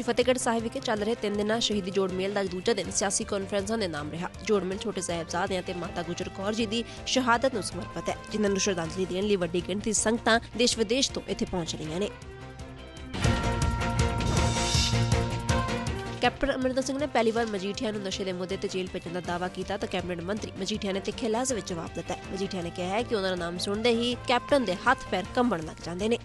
ਸ੍ਰੀ ਫਤਿਹਗੜ੍ਹ ਸਾਹਿਬ ਵਿਖੇ ਚੱਲ ਰਹੇ ਤਿੰਨ ਦਿਨਾਂ ਸ਼ਹੀਦੀ ਜੋੜ ਮੇਲ ਦਾ ਦੂਜਾ ਦਿਨ ਸਿਆਸੀ ਕਾਨਫਰੰਸਾਂ ਦੇ ਨਾਮ ਰਿਹਾ। ਜੋੜ ਮੇਲ ਛੋਟੇ ਸਾਹਿਬਜ਼ਾਦਿਆਂ ਤੇ ਮਾਤਾ ਗੁਜਰ ਕੌਰ ਜੀ ਦੀ ਸ਼ਹਾਦਤ ਨੂੰ ਸਮਰਪਿਤ ਹੈ, ਜਿਨ੍ਹਾਂ ਨੂੰ ਸ਼ਰਧਾਂਜਲੀ ਦੇਣ ਲਈ ਵੱਡੀ ਗਿਣਤੀ ਸੰਗਤਾਂ ਦੇਸ਼ ਵਿਦੇਸ਼ ਤੋਂ ਇੱਥੇ ਪਹੁੰਚ ਰਹੀਆਂ ਨੇ। ਕੈਪਟਨ ਅਮਰਿੰਦਰ ਸਿੰਘ ਨੇ ਪਹਿਲੀ ਵਾਰ ਮਜੀਠੀਆ ਨੂੰ ਨਸ਼ੇ ਦੇ ਮੁੱਦੇ ਤੇ ਜੇਲ੍ਹ ਭੇਜਣ ਦਾ ਦਾਅਵਾ ਕੀਤਾ ਤਾਂ ਕੈਬਨਿਟ ਮੰਤਰੀ ਮਜੀਠੀਆ ਨੇ ਤਿੱਖੇ ਲਫ਼ਜ਼ ਵਿੱਚ ਜਵਾਬ ਦਿੱਤਾ ਮਜੀਠੀਆ ਨੇ ਕਿਹਾ ਹੈ ਕਿ ਉਹਨਾਂ ਦਾ ਨਾਮ ਸੁਣਦੇ ਹੀ ਕੈਪਟਨ ਦੇ ਹੱਥ ਪੈਰ ਕੰਬਣ ਲੱਗ ਜਾਂਦੇ ਨੇ।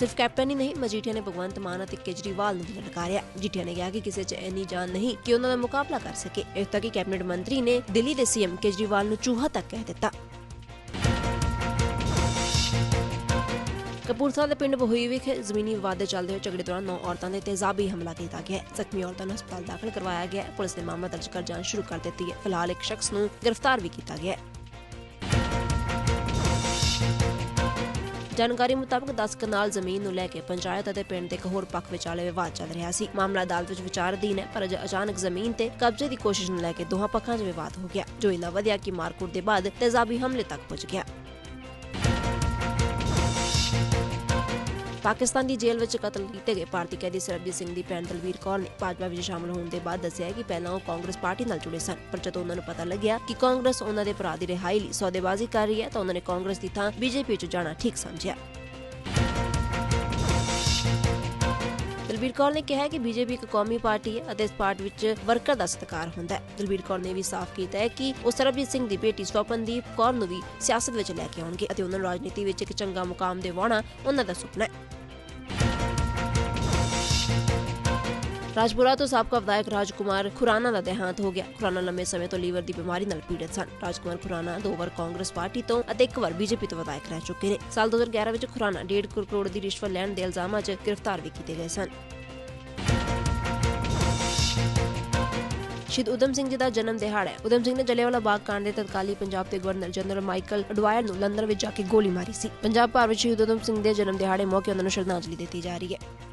ਸਿਰਫ ਕੈਪਟਨ ਹੀ ਨਹੀਂ, ਮਜੀਠੀਆ ਨੇ ਭਗਵੰਤ ਮਾਨ ਅਤੇ ਕੇਜਰੀਵਾਲ ਨੂੰ ਵੀ ਲਲਕਾਰਿਆ। ਮਜੀਠੀਆ ਨੇ ਕਿਹਾ ਕਿ ਕਿਸੇ 'ਚ ਇੰਨੀ ਜਾਨ ਨਹੀਂ ਕਿ ਉਹਨਾਂ ਦਾ ਮੁਕਾਬਲਾ ਕਰ ਸਕੇ। ਇਸ ਤੱਕ ਕਿ ਕੈਬਨਿਟ ਮੰਤਰੀ ਨੇ ਦਿੱਲੀ ਦੇ ਸੀਐਮ ਕੇਜਰੀਵਾਲ ਨੂੰ ਚੂਹਾ ਤੱਕ ਕਹਿ ਦਿੱਤਾ। ਕਪੂਰਥਲਾ ਦੇ ਪਿੰਡ ਬਹੋਈ ਵਿਖੇ ਜ਼ਮੀਨੀ ਵਿਵਾਦ ਦੇ ਚੱਲਦੇ ਹੋਏ ਝਗੜੇ ਦੌਰਾਨ ਨੌ ਔਰਤਾਂ ਦੇ ਤੇਜ਼ਾਬੀ ਹਮਲਾ ਕੀਤਾ ਗਿਆ ਜ਼ਖਮੀ ਔਰਤਾਂ ਨੂੰ ਹਸਪਤਾਲ ਦਾਖਲ ਕਰਵਾਇਆ ਗਿਆ ਪੁਲਿਸ ਨੇ ਮਾਮਲਾ ਦਰਜ ਕਰ ਜਾਂਚ ਸ਼ੁਰੂ ਕਰ ਦਿੱਤੀ ਹੈ। ਫਿਲਹਾਲ ਇੱਕ ਸ਼ਖਸ ਨੂੰ ਗ੍ਰਿਫਤਾਰ ਵੀ ਕੀਤਾ ਗਿਆ ਹੈ। ਜਾਣਕਾਰੀ ਮੁਤਾਬਕ 10 ਕਨਾਲ ਜ਼ਮੀਨ ਨੂੰ ਲੈ ਕੇ ਪੰਚਾਇਤ ਅਤੇ ਪਿੰਡ ਦੇ ਇੱਕ ਹੋਰ ਪੱਖ ਵਿਚਾਲੇ ਵਿਵਾਦ ਚੱਲ ਰਿਹਾ ਸੀ। ਮਾਮਲਾ ਅਦਾਲਤ ਵਿੱਚ ਵਿਚਾਰ ਅਧੀਨ ਹੈ, ਪਰ ਅਜ ਅਚਾਨਕ ਜ਼ਮੀਨ ਤੇ ਕਬਜ਼ੇ ਦੀ ਕੋਸ਼ਿਸ਼ ਨੂੰ ਲੈ ਕੇ ਦੋਹਾਂ ਪੱਖਾਂ 'ਚ ਵਿਵਾਦ ਹੋ ਗਿਆ, ਜੋ ਇੰਨਾ ਵਧਿਆ ਕਿ ਮਾਰਕੁੱਟ ਦੇ ਬਾਅਦ ਤੇਜ਼ਾਬੀ ਹਮਲੇ ਤੱਕ ਪਹੁੰਚ ਗਿਆ। ਪਾਕਿਸਤਾਨ ਦੀ ਜੇਲ੍ਹ ਵਿੱਚ ਕਤਲ ਕੀਤੇ ਗਏ ਭਾਰਤੀ ਕੈਦੀ ਸਰਬਜੀਤ ਸਿੰਘ ਦੀ ਭੈਣ ਦਲਵੀਰ ਕੌਰ ਨੇ ਭਾਜਪਾ ਵਿੱਚ ਸ਼ਾਮਲ ਹੋਣ ਦੇ ਬਾਅਦ ਦੱਸਿਆ ਕਿ ਪਹਿਲਾਂ ਉਹ ਕਾਂਗਰਸ ਪਾਰਟੀ ਨਾਲ ਜੁੜੇ ਸਨ, ਪਰ ਜਦੋਂ ਉਹਨਾਂ ਨੂੰ ਪਤਾ ਲੱਗਿਆ ਕਿ ਕਾਂਗਰਸ ਉਹਨਾਂ ਦੇ ਭਰਾ ਦੀ ਰਿਹਾਈ ਲਈ ਸੌਦੇਬਾਜ਼ੀ ਕਰ ਰਹੀ ਹੈ ਤਾਂ ਉਹਨਾਂ ਨੇ ਕਾਂਗਰਸ ਦੀ ਥਾਂ ਬੀਜੇਪੀ 'ਚ ਜਾਣਾ ਠੀਕ ਸਮਝਿਆ। ਦਲਬੀਰ ਕੌਰ ਨੇ ਕਿਹਾ ਕਿ ਬੀਜੇਪੀ ਇੱਕ ਕੌਮੀ ਪਾਰਟੀ ਹੈ ਅਤੇ ਇਸ ਪਾਰਟੀ ਵਿੱਚ ਵਰਕਰ ਦਾ ਸਤਿਕਾਰ ਹੁੰਦਾ ਹੈ। ਦਲਬੀਰ ਕੌਰ ਨੇ ਵੀ ਸਾਫ਼ ਕੀਤਾ ਹੈ ਕਿ ਉਹ ਸਰਬਜੀਤ ਸਿੰਘ ਦੀ ਬੇਟੀ ਸਵਪਨਦੀਪ ਕੌਰ ਨੂੰ ਵੀ ਸਿਆਸਤ ਵਿੱਚ ਲੈ ਕੇ ਆਉਣਗੇ ਅਤੇ ਉਹਨਾਂ ਨੂੰ ਰਾਜਨੀਤੀ ਵਿੱਚ ਇੱਕ ਚੰਗਾ ਮੁਕਾਮ ਦਿਵਾਉਣਾ ਉਹਨਾਂ ਦਾ ਸੁਪਨਾ ਹੈ। ਰਾਜਪੁਰਾ ਤੋਂ ਸਾਬਕਾ ਵਿਧਾਇਕ ਰਾਜਕੁਮਾਰ ਖੁਰਾਨਾ ਦਾ ਦੇਹਾਂਤ ਹੋ ਗਿਆ ਖੁਰਾਨਾ ਲੰਮੇ ਸਮੇਂ ਤੋਂ ਲੀਵਰ ਦੀ ਬਿਮਾਰੀ ਨਾਲ ਪੀੜਤ ਸਨ ਰਾਜਕੁਮਾਰ ਖੁਰਾਨਾ ਦੋ ਵਾਰ ਕਾਂਗਰਸ ਪਾਰਟੀ ਤੋਂ ਅਤੇ ਇੱਕ ਵਾਰ ਬੀਜੇਪੀ ਤੋਂ ਵਿਧਾਇਕ ਰਹਿ ਚੁੱਕੇ ਨੇ ਸਾਲ 2011 ਵਿੱਚ ਖੁਰਾਨਾ 1.5 ਕਰੋੜ ਦੀ ਰਿਸ਼ਵਤ ਲੈਣ ਦੇ ਇਲਜ਼ਾਮਾਂ 'ਚ ਗ੍ਰਿਫਤਾਰ ਵੀ ਕੀਤੇ ਗਏ ਸਨ ਸ਼ਹੀਦ ਉਦਮ ਸਿੰਘ ਜੀ ਦਾ ਜਨਮ ਦਿਹਾੜਾ ਹੈ ਉਦਮ ਸਿੰਘ ਨੇ ਜਲਿਆਂਵਾਲਾ ਬਾਗ ਕਾਂਡ ਦੇ ਤਤਕਾਲੀ ਪੰਜਾਬ ਦੇ ਗਵਰਨਰ ਜਨਰਲ ਮਾਈਕਲ ਅਡਵਾਇਰ ਨੂੰ ਲੰਡਨ ਵਿੱਚ ਜਾ ਕੇ ਗੋਲੀ ਮਾਰੀ ਸੀ ਪੰਜਾਬ ਭਰ ਵਿੱਚ ਸ਼ਹੀਦ ਉਦਮ ਸਿੰਘ ਦੇ ਜਨਮ ਦਿਹਾੜੇ ਮੌਕੇ ਉਹਨਾਂ ਨੂੰ ਸ਼ਰਧਾਂਜਲੀ ਦਿੱਤੀ ਜਾ ਰਹੀ ਹੈ